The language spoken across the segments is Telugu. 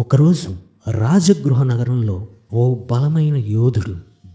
ఒకరోజు రాజగృహ నగరంలో ఓ బలమైన యోధుడు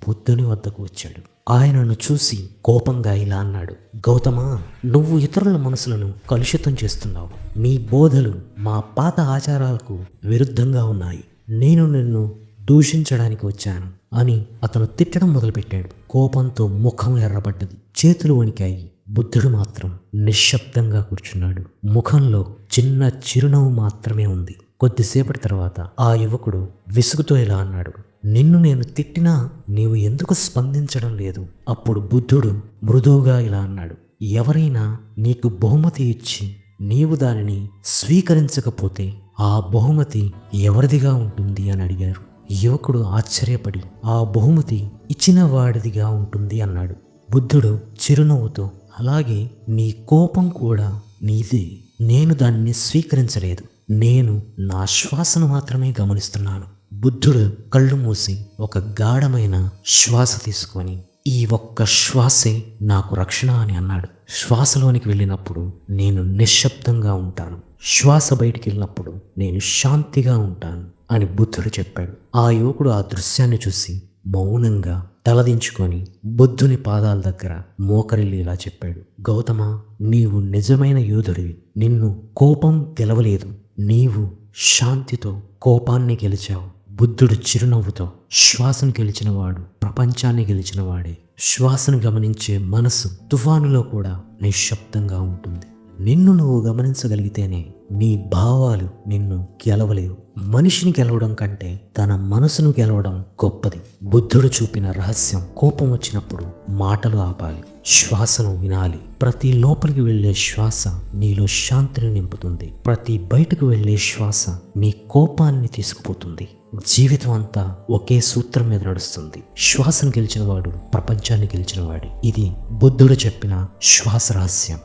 బుద్ధుని వద్దకు వచ్చాడు. ఆయనను చూసి కోపంగా ఇలా అన్నాడు గౌతమా నువ్వు ఇతరుల మనసులను కలుషితం చేస్తున్నావు. నీ బోధలు మా పాత ఆచారాలకు విరుద్ధంగా ఉన్నాయి. నేను నిన్ను దూషించడానికి వచ్చాను అని అతను తిట్టడం మొదలుపెట్టాడు. కోపంతో ముఖం ఎర్రబడ్డది. చేతులు వణికాయి. బుద్ధుడు మాత్రం నిశ్శబ్దంగా కూర్చున్నాడు. ముఖంలో చిన్న చిరునవ్వు మాత్రమే ఉంది. కొద్దిసేపటి తర్వాత ఆ యువకుడు విసుగుతో ఇలా అన్నాడు నిన్ను నేను తిట్టినా నీవు ఎందుకు స్పందించడం లేదు? అప్పుడు బుద్ధుడు మృదువుగా ఇలా అన్నాడు ఎవరైనా నీకు బహుమతి ఇచ్చి నీవు దానిని స్వీకరించకపోతే ఆ బహుమతి ఎవరిదిగా ఉంటుంది? అని అడిగారు. యువకుడు ఆశ్చర్యపడి ఆ బహుమతి ఇచ్చిన వాడిదిగా ఉంటుంది అన్నాడు. బుద్ధుడు చిరునవ్వుతో అలాగే నీ కోపం కూడా నీదే నేను దాన్ని స్వీకరించలేదు. నేను నా శ్వాసను మాత్రమే గమనిస్తున్నాను. బుద్ధుడు కళ్ళు మూసి ఒక గాఢమైన శ్వాస తీసుకొని ఈ ఒక్క శ్వాసే నాకు రక్షణ అని అన్నాడు. శ్వాసలోనికి వెళ్ళినప్పుడు నేను నిశ్శబ్దంగా ఉంటాను. శ్వాస బయటికి వెళ్ళినప్పుడు నేను శాంతిగా ఉంటాను అని బుద్ధుడు చెప్పాడు. ఆ యువకుడు ఆ దృశ్యాన్ని చూసి మౌనంగా తలదించుకొని బుద్ధుని పాదాల దగ్గర మోకరిల్లి ఇలా చెప్పాడు. గౌతమ నీవు నిజమైన యోధుడివి. నిన్ను కోపం గెలవలేదు నీవు శాంతితో కోపాన్ని గెలిచావు. బుద్ధుడు చిరునవ్వుతో శ్వాసను గెలిచినవాడు ప్రపంచాన్ని గెలిచినవాడే. శ్వాసను గమనించే మనసు తుఫానులో కూడా నిశ్శబ్దంగా ఉంటుంది. నిన్ను నువ్వు గమనించగలిగితేనే నీ భావాలు నిన్ను గెలవలేవు. మనిషిని గెలవడం కంటే తన మనసును గెలవడం గొప్పది. బుద్ధుడు చూపిన రహస్యం కోపం వచ్చినప్పుడు మాటలు ఆపాలి శ్వాసను వినాలి. ప్రతి లోపలికి వెళ్ళే శ్వాస నీలో శాంతిని నింపుతుంది. ప్రతి బయటకు వెళ్ళే శ్వాస నీ కోపాన్ని తీసుకుపోతుంది. జీవితం అంతా ఒకే సూత్రం మీద నడుస్తుంది. శ్వాసను గెలిచినవాడు ప్రపంచాన్ని గెలిచినవాడు. ఇది బుద్ధుడు చెప్పిన శ్వాస రహస్యం.